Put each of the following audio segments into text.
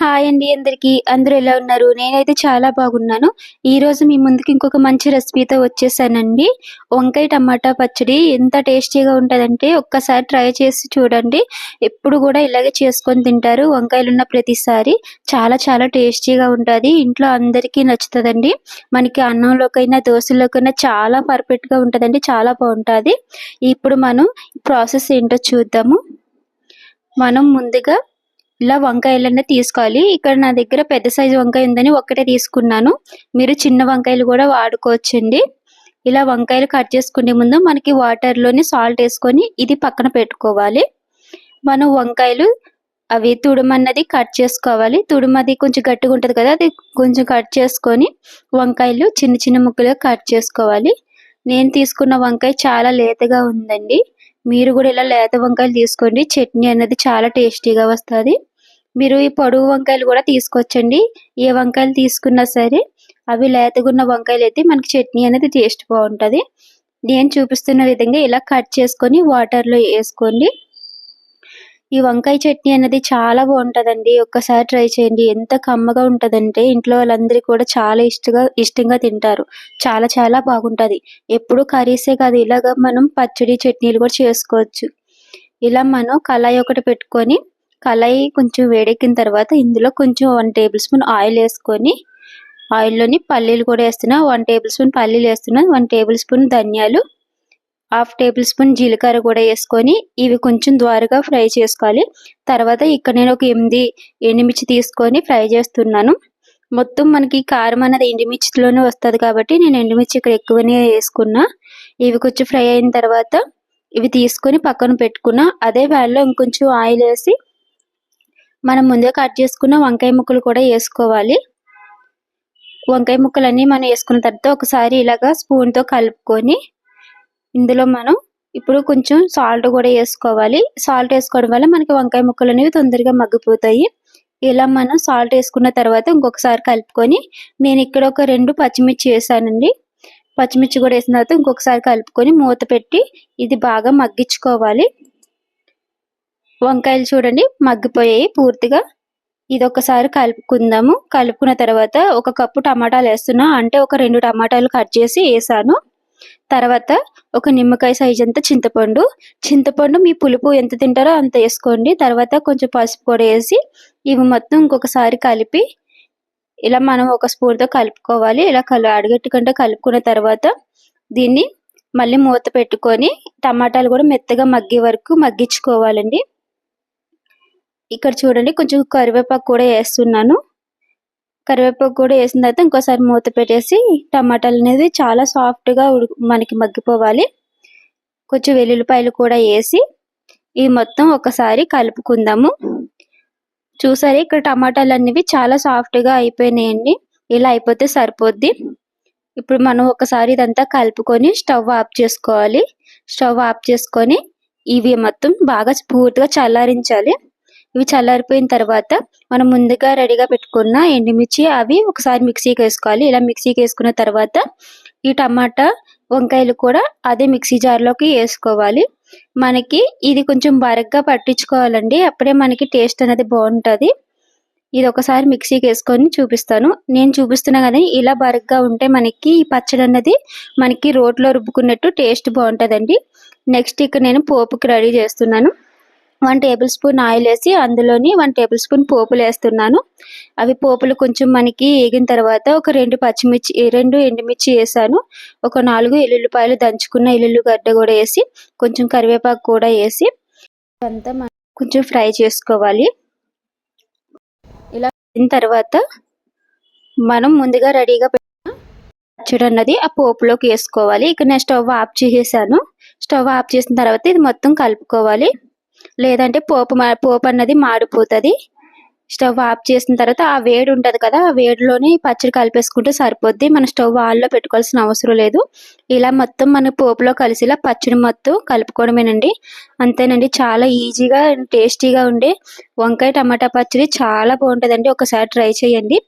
Hi అండి అందరికి. అందరూ ఎలా ఉన్నారు? నేనైతే చాలా బాగున్నాను. ఈ రోజు మీ ముందుకి ఇంకొక మంచి రెసిపీతో వచ్చేసానండి. వంకాయ టమాటా పచ్చడి ఎంత టేస్టీగా ఉంటుందంటే ఒక్కసారి ట్రై చేసి చూడండి. ఎప్పుడు కూడా ఇలాగే చేసుకొని తింటారు. వంకాయలు ఉన్న ప్రతిసారి చాలా చాలా టేస్టీగా ఉంటుంది. ఇంట్లో అందరికీ నచ్చుతుందండి. మనకి అన్నంలోకైనా దోశలోకైనా చాలా పర్ఫెక్ట్గా ఉంటుందండి. చాలా బాగుంటుంది. ఇప్పుడు మనం ప్రాసెస్ ఏంటో చూద్దాము. మనం ముందుగా ఇలా వంకాయలన్నీ తీసుకోవాలి. ఇక్కడ నా దగ్గర పెద్ద సైజు వంకాయ ఉందని ఒక్కటే తీసుకున్నాను. మీరు చిన్న వంకాయలు కూడా వాడుకోవచ్చండి. ఇలా వంకాయలు కట్ చేసుకునే ముందు మనకి వాటర్లోని సాల్ట్ వేసుకొని ఇది పక్కన పెట్టుకోవాలి. మనం వంకాయలు అవి తుడుమన్నది కట్ చేసుకోవాలి. తుడుమది కొంచెం గట్టిగా ఉంటుంది కదా అది కొంచెం కట్ చేసుకొని వంకాయలు చిన్న చిన్న ముక్కలుగా కట్ చేసుకోవాలి. నేను తీసుకున్న వంకాయ చాలా లేతగా ఉందండి. మీరు కూడా ఇలా లేత వంకాయలు తీసుకోండి. చట్నీ అనేది చాలా టేస్టీగా వస్తుంది. మీరు ఈ పొడుగు వంకాయలు కూడా తీసుకోవచ్చండి ఏ వంకాయలు తీసుకున్నా సరే అవి లేతగున్న వంకాయలు అయితే మనకి చట్నీ అనేది టేస్ట్ బాగుంటుంది. నేను చూపిస్తున్న విధంగా ఇలా కట్ చేసుకొని వాటర్లో వేసుకోండి. ఈ వంకాయ చట్నీ అనేది చాలా బాగుంటుందండి. ఒక్కసారి ట్రై చేయండి. ఎంత కమ్మగా ఉంటుందంటే ఇంట్లో వాళ్ళందరూ కూడా చాలా ఇష్టంగా ఇష్టంగా తింటారు. చాలా చాలా బాగుంటుంది. ఎప్పుడు కర్రీసే కాదు ఇలాగ మనం పచ్చడి చట్నీలు కూడా చేసుకోవచ్చు. ఇలా మనం కళాయి ఒకటి పెట్టుకొని కళాయి కొంచెం వేడెక్కిన తర్వాత ఇందులో కొంచెం వన్ టేబుల్ స్పూన్ ఆయిల్ వేసుకొని ఆయిల్లోని పల్లీలు కూడా వేస్తున్నా. వన్ టేబుల్ స్పూన్ పల్లీలు వేస్తున్నా. వన్ టేబుల్ స్పూన్ ధనియాలు హాఫ్ టేబుల్ స్పూన్ జీలకర్ర కూడా వేసుకొని ఇవి కొంచెం ద్వారగా ఫ్రై చేసుకోవాలి. తర్వాత ఇక్కడ నేను ఒక ఎనిమిది ఎండుమిర్చి తీసుకొని ఫ్రై చేస్తున్నాను. మొత్తం మనకి కారం అనేది ఎండుమిర్చిలోనే వస్తుంది కాబట్టి నేను ఎండుమిర్చి ఇక్కడ ఎక్కువనే వేసుకున్నా. ఇవి కొంచెం ఫ్రై అయిన తర్వాత ఇవి తీసుకొని పక్కన పెట్టుకున్నా. అదే వేళలో ఇంకొంచెం ఆయిల్ వేసి మనం ముందే కట్ చేసుకున్న వంకాయ ముక్కలు కూడా వేసుకోవాలి. వంకాయ ముక్కలన్నీ మనం వేసుకున్న తర్వాత ఒకసారి ఇలాగా స్పూన్తో కలుపుకొని ఇందులో మనం ఇప్పుడు కొంచెం సాల్ట్ కూడా వేసుకోవాలి. సాల్ట్ వేసుకోవడం వల్ల మనకి వంకాయ ముక్కలు అనేవి తొందరగా మగ్గిపోతాయి. ఇలా మనం సాల్ట్ వేసుకున్న తర్వాత ఇంకొకసారి కలుపుకొని నేను ఇక్కడ ఒక రెండు పచ్చిమిర్చి వేసానండి. పచ్చిమిర్చి కూడా వేసిన తర్వాత ఇంకొకసారి కలుపుకొని మూత పెట్టి ఇది బాగా మగ్గించుకోవాలి. వంకాయలు చూడండి మగ్గిపోయాయి పూర్తిగా. ఇది ఒకసారి కలుపుకుందాము. కలుపుకున్న తర్వాత ఒక కప్పు టమాటాలు వేస్తున్నా అంటే ఒక రెండు టమాటాలు కట్ చేసి వేసాను. తర్వాత ఒక నిమ్మకాయ సైజ్ అంతా చింతపండు. చింతపండు మీ పులుపు ఎంత తింటారో అంత వేసుకోండి. తర్వాత కొంచెం పసుపు కూడా వేసి ఇవి మొత్తం ఇంకొకసారి కలిపి ఇలా మనం ఒక స్పూన్తో కలుపుకోవాలి. ఇలా కలు అడుగట్టుకుంటే కలుపుకున్న తర్వాత దీన్ని మళ్ళీ మూత పెట్టుకొని టమాటాలు కూడా మెత్తగా మగ్గే వరకు మగ్గించుకోవాలండి. ఇక్కడ చూడండి కొంచెం కరివేపాకు కూడా వేస్తున్నాను. కరివేపాకు కూడా వేసిన తర్వాత ఇంకోసారి మూత పెట్టేసి టమాటాలు అనేది చాలా సాఫ్ట్గా మనకి మగ్గిపోవాలి. కొంచెం వెల్లుల్లిపాయలు కూడా వేసి ఇవి మొత్తం ఒకసారి కలుపుకుందాము. చూసారు ఇక్కడ టమాటాలు అనేవి చాలా సాఫ్ట్గా అయిపోయినాయండి. ఇలా అయిపోతే సరిపోద్ది. ఇప్పుడు మనం ఒకసారి ఇదంతా కలుపుకొని స్టవ్ ఆఫ్ చేసుకోవాలి. స్టవ్ ఆఫ్ చేసుకొని ఇవి మొత్తం బాగా పూర్తిగా చల్లారించాలి. ఇవి చల్లారిపోయిన తర్వాత మనం ముందుగా రెడీగా పెట్టుకున్న ఎండుమిర్చి అవి ఒకసారి మిక్సీకి వేసుకోవాలి ఇలా మిక్సీకి వేసుకున్న తర్వాత ఈ టమాటా వంకాయలు కూడా అదే మిక్సీ జార్లోకి వేసుకోవాలి. మనకి ఇది కొంచెం బరగ్గా పట్టించుకోవాలండి. అప్పుడే మనకి టేస్ట్ అనేది బాగుంటుంది. ఇది ఒకసారి మిక్సీకి వేసుకొని చూపిస్తాను. నేను చూపిస్తున్నా కానీ ఇలా బరగ్గా ఉంటే మనకి ఈ పచ్చడి అన్నది మనకి రోట్లో రుబ్బుకున్నట్టు టేస్ట్ బాగుంటుందండి. నెక్స్ట్ ఇక్కడ నేను పోపుకి రెడీ చేస్తున్నాను. వన్ టేబుల్ స్పూన్ ఆయిల్ వేసి అందులోని వన్ టేబుల్ స్పూన్ పోపులు వేస్తున్నాను. అవి పోపులు కొంచెం మనకి వేగిన తర్వాత ఒక రెండు పచ్చిమిర్చి రెండు ఎండుమిర్చి వేసాను. ఒక నాలుగు ఎల్లుల్లిపాయలు దంచుకున్న ఎల్లుల్లిగడ్డ కూడా వేసి కొంచెం కరివేపాకు కూడా వేసి అంతా కొంచెం ఫ్రై చేసుకోవాలి. ఇలా అయిన తర్వాత మనం ముందుగా రెడీగా పెట్టిన పచ్చడి అన్నది ఆ పోపులోకి వేసుకోవాలి. ఇక నేను స్టవ్ ఆఫ్ చేసేసాను. స్టవ్ ఆఫ్ చేసిన తర్వాత ఇది మొత్తం కలుపుకోవాలి. లేదంటే పోపు పోపు అన్నది మాడిపోతుంది. స్టవ్ ఆఫ్ చేసిన తర్వాత ఆ వేడి ఉంటుంది కదా ఆ వేడిలోనే పచ్చడి కలిపేసుకుంటే సరిపోద్ది. మన స్టవ్ ఆల్లో పెట్టుకోవాల్సిన అవసరం లేదు. ఇలా మొత్తం మన పోపులో కలిసిలా పచ్చడి మొత్తం కలుపుకోవడమేనండి. అంతేనండి చాలా ఈజీగా టేస్టీగా ఉండే వంకాయ టమాటా పచ్చడి చాలా బాగుంటుందండి. ఒకసారి ట్రై చేయండి.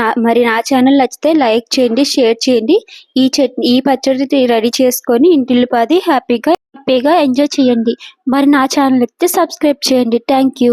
నా మరి నా ఛానల్ నచ్చితే లైక్ చేయండి షేర్ చేయండి. ఈ చట్నీ ఈ పచ్చడి రెడీ చేసుకొని ఇంటిల్లిపాది హ్యాపీగా హ్యాపీగా ఎంజాయ్ చేయండి. మరి నా ఛానల్ అయితే సబ్స్క్రైబ్ చేయండి. Thank you.